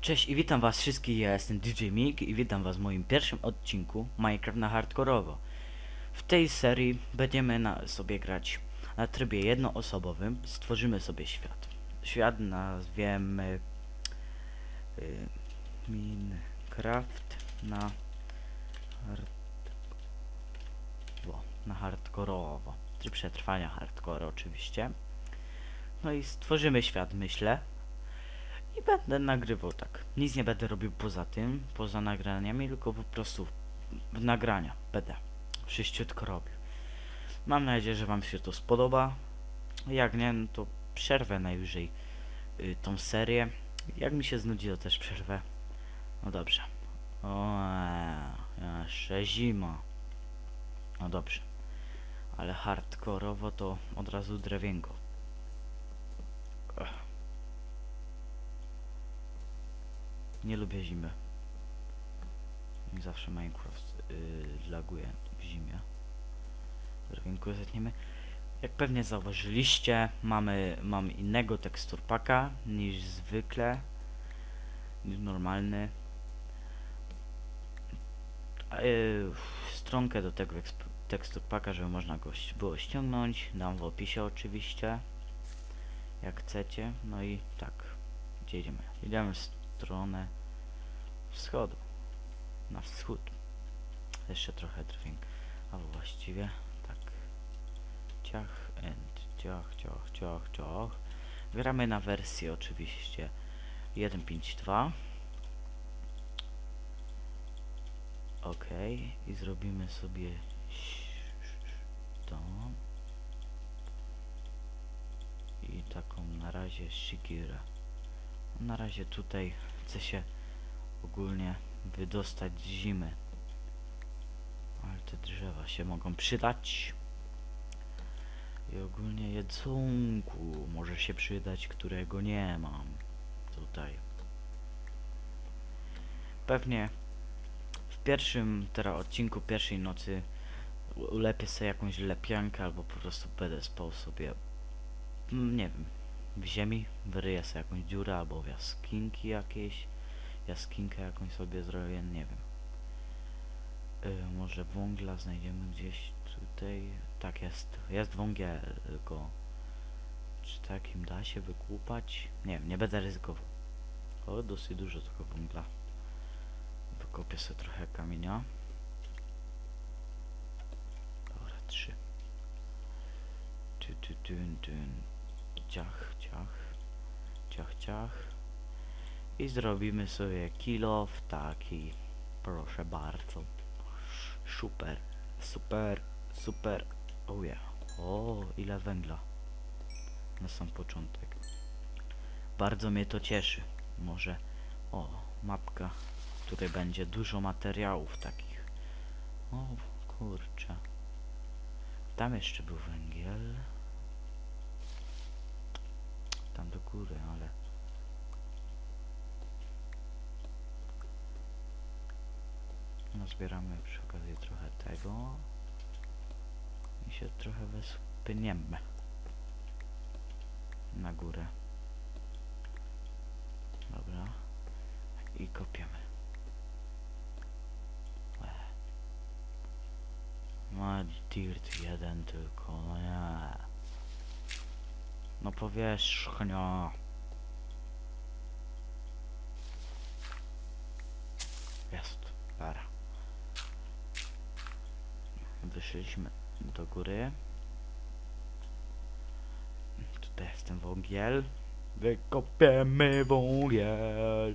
Cześć i witam was wszystkich, ja jestem DJ Mig i witam was w moim pierwszym odcinku Minecraft na hardkorowo. W tej serii będziemy na, sobie grać na trybie jednoosobowym, stworzymy sobie świat. Świat nazwiemy y, Minecraft na hard, na hardkorowo. Tryb przetrwania hardcore oczywiście. No i stworzymy świat myślę. I będę nagrywał tak. Nic nie będę robił poza tym, poza nagraniami, tylko po prostu w nagrania będę wszyściutko robił. Mam nadzieję, że Wam się to spodoba. Jak nie, no to przerwę najwyżej y, tą serię. Jak mi się znudzi, to też przerwę. No dobrze. O, eee, jeszcze zima. No dobrze. Ale hardkorowo to od razu drewienko. Nie lubię zimy. Zawsze Minecraft yy, laguje w zimie. Drewinku zetniemy. Jak pewnie zauważyliście, mamy, mam innego teksturpaka niż zwykle. Niż normalny. Yy, stronkę do tego teksturpaka, żeby można go było ściągnąć. Dam w opisie oczywiście. Jak chcecie. No i tak. Gdzie idziemy? Idziemy w stronę wschodu. Na wschód. Jeszcze trochę drwin. A właściwie tak. Ciach and ciach, ciach, ciach, ciach. Gramy na wersji oczywiście 1.5.2. Ok, i zrobimy sobie to. I taką na razie shikirę. Na razie tutaj chcę się ogólnie wydostać zimy. Ale te drzewa się mogą przydać. I ogólnie jedzonku może się przydać, którego nie mam. Tutaj. Pewnie w pierwszym teraz odcinku pierwszej nocy ulepię sobie jakąś lepiankę albo po prostu będę spał sobie mm, nie wiem w ziemi, wyryję sobie jakąś dziurę albo w jaskinki jakieś jaskinkę jakąś sobie zrobię, nie wiem. Y, może węgla znajdziemy gdzieś tutaj. Tak jest, jest wągiel, tylko czy takim da się wykupać? Nie wiem, nie będę ryzykował. O, dosyć dużo tego węgla. Wykopię sobie trochę kamienia. Dobra, trzy. Tu, tun, tun. Ciach, ciach. Ciach, ciach. I zrobimy sobie kilo w taki. Proszę bardzo. Super, super, super. Oh yeah. O, ile węgla. Na sam początek. Bardzo mnie to cieszy. Może. O, mapka. Której będzie dużo materiałów takich. O, kurczę. Tam jeszcze był węgiel. Tam do góry, ale. No zbieramy przy okazji trochę tego i się trochę wyspyniemy na górę. Dobra. I kopiemy. Ech. No dirt jeden tylko, no nie. No powierzchnia. Jest. Wyszliśmy do góry. Tutaj jest ten wągiel. Wykopiemy wągiel.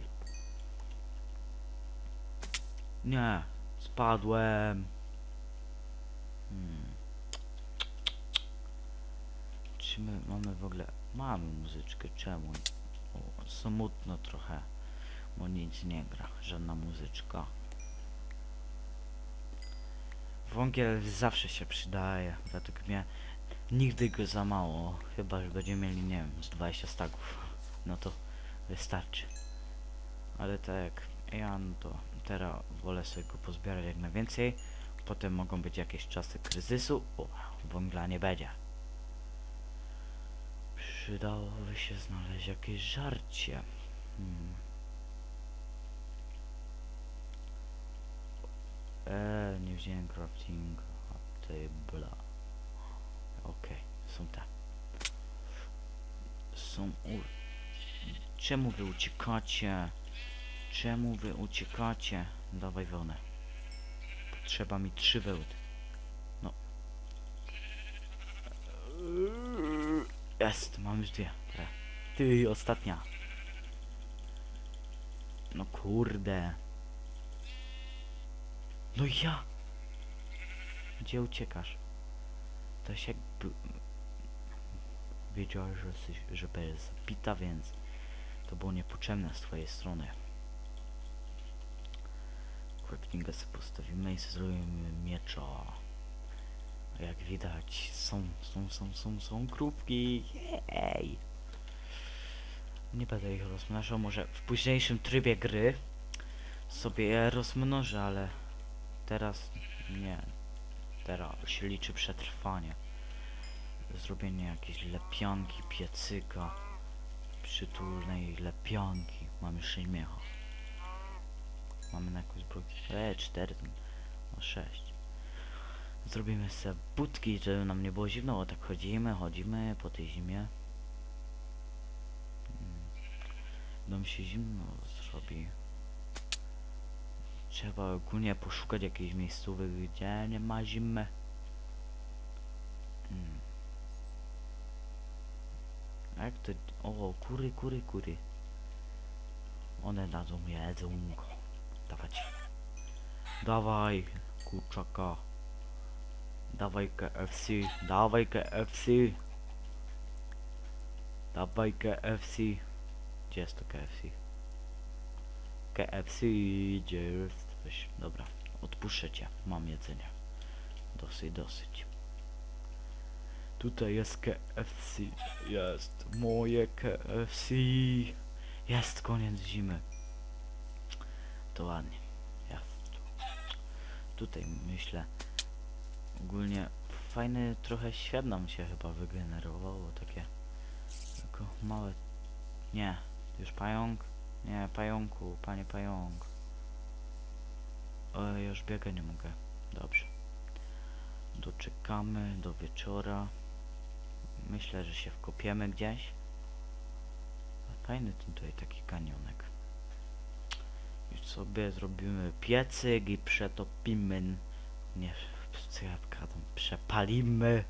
Nie, spadłem. Hmm. Czy my mamy w ogóle... Mamy muzyczkę, czemu? O, smutno trochę, bo nic nie gra, żadna muzyczka. Wągiel zawsze się przydaje, według mnie nigdy go za mało, chyba że będziemy mieli, nie wiem, z 20 staków, no to wystarczy. Ale tak ja, no to teraz wolę sobie go pozbierać jak najwięcej, potem mogą być jakieś czasy kryzysu, o, węgla nie będzie. Przydałoby się znaleźć jakieś żarcie. Hmm. Wziąłem crafting table. Okej, są te. Są u... Czemu wy uciekacie? Czemu wy uciekacie? Dawaj wełnę. Potrzeba mi trzy wełny. No. Jest, mam już dwie. Ty, ostatnia. No kurde. No ja! Gdzie uciekasz? To się jakby... Wiedziałeś, że, jesteś, że będziesz zabita, więc to było niepotrzebne z twojej strony. Craftinga sobie postawimy i zrobimy miecza. Jak widać, są, są, są, są, są krówki. Jej! Nie będę ich rozmnażał, może w późniejszym trybie gry sobie je rozmnożę, ale teraz nie. Teraz się liczy przetrwanie. Zrobienie jakiejś lepianki, piecyka, przytulnej lepianki. Mamy szyjmiecha. Mamy na jakąś broń. E, 4, no 6. Zrobimy sobie budki, żeby nam nie było zimno, o tak chodzimy, chodzimy po tej zimie. Mm. Dom się zimno zrobi. Trzeba ogólnie poszukać jakiejś miejscowych, gdzie nie ma zimy. Mm. A jak to... O, kury, kury, kury. One dadzą jedzonko. Dawać. Dawaj, kurczaka. Dawaj KFC, dawaj KFC. Dawaj KFC. Gdzie jest to KFC? KFC, gdzie jesteś? Dobra, odpuszczę cię, mam jedzenie. Dosyć, dosyć. Tutaj jest KFC, jest moje KFC. Jest koniec zimy. To ładnie, jest. Tutaj myślę, ogólnie fajny trochę świat nam się chyba wygenerowało, takie tylko małe, nie, już pająk, nie, pająku, panie pająk. O, ja już biegać nie mogę. Dobrze. Doczekamy do wieczora. Myślę, że się wkopiemy gdzieś. Fajny ten tutaj taki kanionek. Już sobie zrobimy piecyk i przetopimy. Nie, co ja gadam, przepalimy.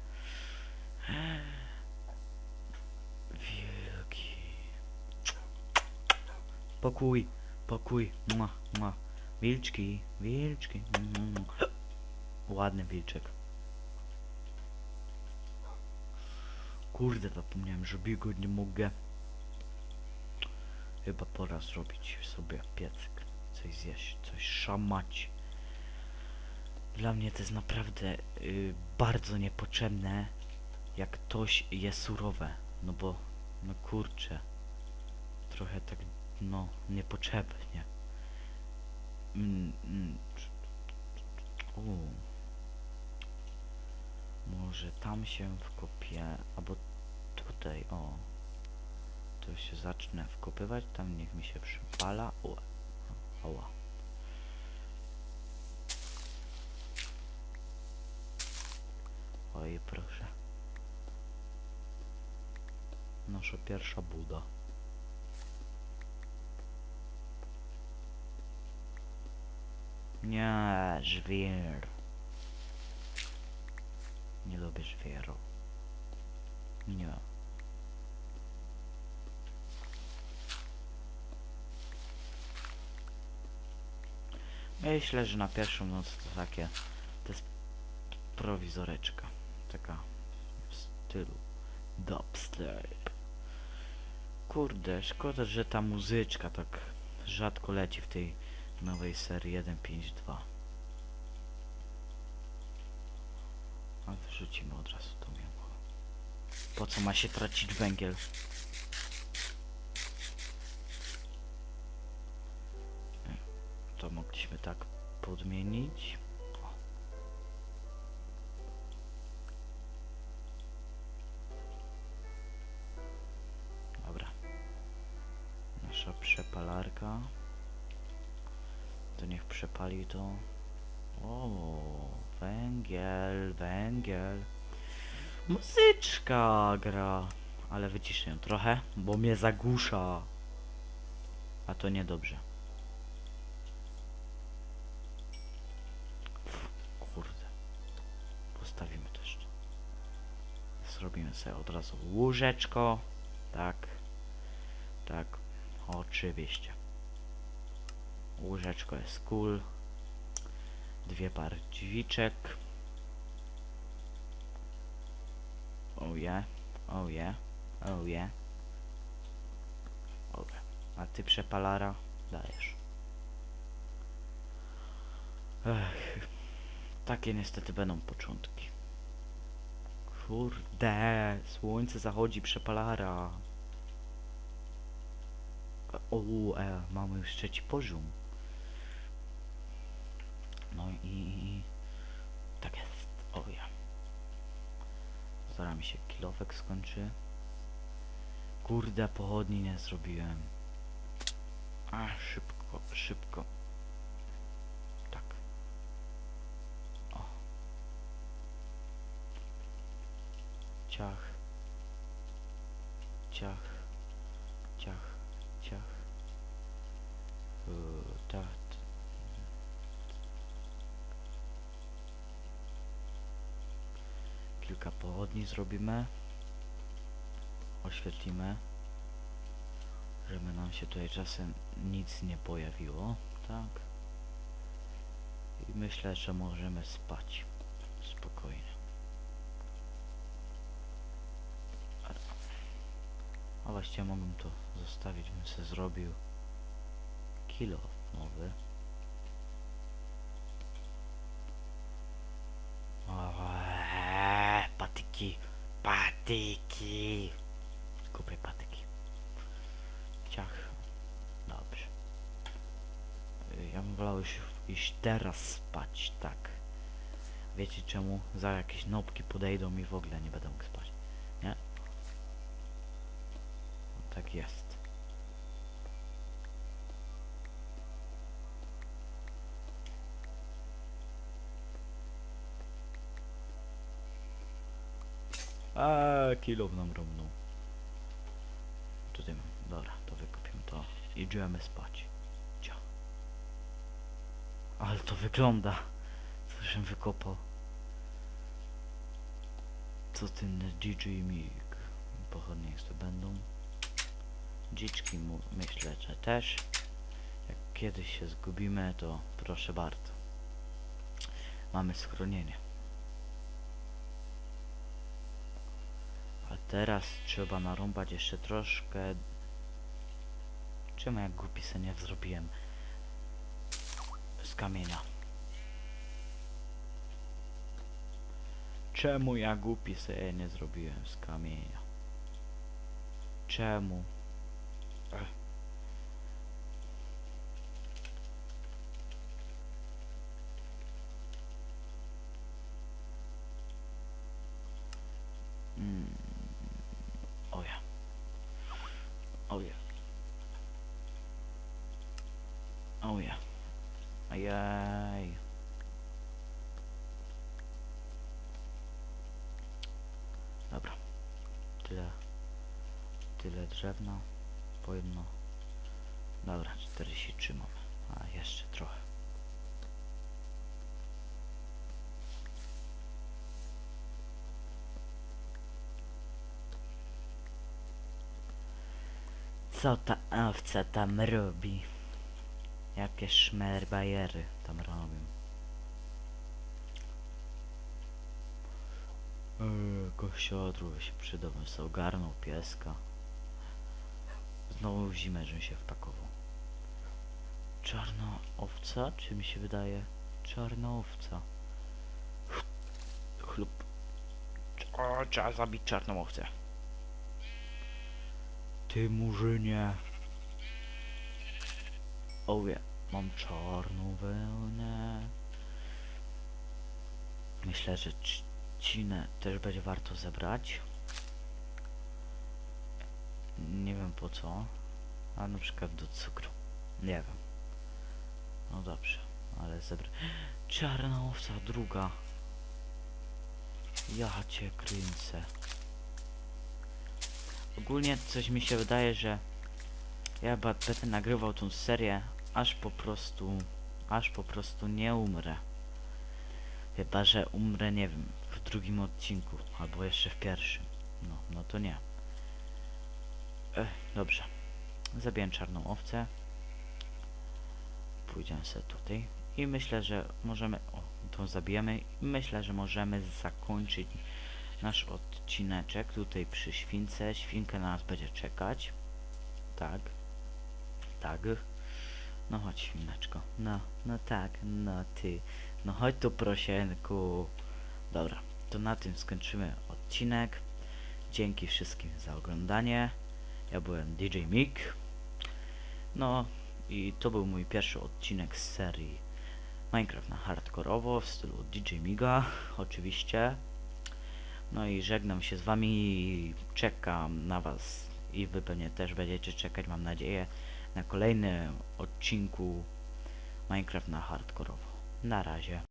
Pokój, pokój, mua, mua. Wilczki, wilczki. Ładny wilczek. Kurde, zapomniałem, że biegu nie mogę. Chyba pora zrobić sobie piecyk. Coś zjeść, coś szamać. Dla mnie to jest naprawdę y, bardzo niepotrzebne, jak ktoś je surowe. No bo, no kurczę. Trochę tak, no, niepotrzebnie. Mm, mm. Może tam się wkopię, albo tutaj, o. To się zacznę wkopywać, tam niech mi się przypala. Oła. Oj, proszę. Nasza pierwsza buda. Nie, żwir. Nie lubię żwieru. Nie. Myślę, że na pierwszą noc to takie to jest prowizoreczka. Taka w stylu dubstep. Kurde, szkoda, że ta muzyczka tak rzadko leci w tej nowej serii 1.5.2. A wrzucimy od razu to mięcho. Po co ma się tracić węgiel? To mogliśmy tak podmienić. Przepali to. O, węgiel, węgiel. Muzyczka gra. Ale wyciszę ją trochę, bo mnie zagłusza. A to niedobrze. Kurde. Postawimy to jeszcze. Zrobimy sobie od razu łóżeczko. Tak. Tak. Oczywiście. Łóżeczko jest cool. Dwie pary drzwiczek. Oh yeah. Oh yeah. Oh yeah. Dobra. A ty przepalara dajesz. Ech. Takie niestety będą początki. Kurde, słońce zachodzi przepalara. O, e, mamy już trzeci poziom. No i tak jest. O ja. Zaraz mi się kilofek skończy. Kurde, pochodni nie zrobiłem. A, szybko, szybko. Tak. O. Ciach. Ciach. Ciach. Ciach. Yy, tak. Kilka pochodni zrobimy. Oświetlimy. Żeby nam się tutaj czasem nic nie pojawiło. Tak. I myślę, że możemy spać. Spokojnie. A- właściwie mogłem to zostawić, bym sobie zrobił kilo nowy. Eee, patyki, patyki. Kupię patyki. Ciach. Dobrze. Ja bym wolał już iść teraz spać, tak. Wiecie czemu? Za jakieś nopki podejdą i w ogóle nie będę mógł spać. Nie? No, tak jest. A kilo nam równą. Tutaj mam. Dobra, to wykopimy to. Idziemy spać. Cia. Ale to wygląda. Co żem wykopał. Co ten DJ Mig? Pochodnie to będą. Dziczki mu myślę, że też. Jak kiedyś się zgubimy, to proszę bardzo. Mamy schronienie. A teraz trzeba narąbać jeszcze troszkę. Czemu jak głupi se nie zrobiłem z kamienia? Czemu ja głupi se nie zrobiłem z kamienia? Czemu? Ech. Mm. Oh yeah. Oh yeah. Yeah. Ajaj. Dobra. Tyle. Tyle drewna. Po jedno. Dobra, 43 mamy. A jeszcze trochę. Co ta owca tam robi? Jakie szmerbajery tam robią? Eee, gościodru by się przydał, bym sobie ogarnął pieska. Znowu w zimę, żebym się wpakował. Czarna owca? Czy mi się wydaje? Czarna owca. Chlub. O, trzeba zabić czarną owcę. Ty murzynie. Owie, mam czarną wełnę. Myślę, że trzcinę też będzie warto zebrać. Nie wiem po co. A na przykład do cukru. Nie wiem. No dobrze. ale zebra. Czarna owca, druga. Ja cię kręcę. Ogólnie coś mi się wydaje, że ja będę nagrywał tą serię, aż po prostu, aż po prostu nie umrę. Chyba, że umrę, nie wiem, w drugim odcinku, albo jeszcze w pierwszym. No, no to nie. Ech, dobrze. Zabiję czarną owcę. Pójdziemy sobie tutaj. I myślę, że możemy... O, tą zabijemy. I myślę, że możemy zakończyć nasz odcineczek tutaj przy śwince. Świnka na nas będzie czekać. Tak. Tak. No chodź świneczko. No, no tak, no ty. No chodź tu prosieńku. Dobra, to na tym skończymy odcinek. Dzięki wszystkim za oglądanie. Ja byłem DJ Mick. No i to był mój pierwszy odcinek z serii Minecraft na hardkorowo w stylu DJ Miga, oczywiście. No i żegnam się z wami czekam na was i wy pewnie też będziecie czekać, mam nadzieję, na kolejnym odcinku Minecraft na hardkorowo. Na razie.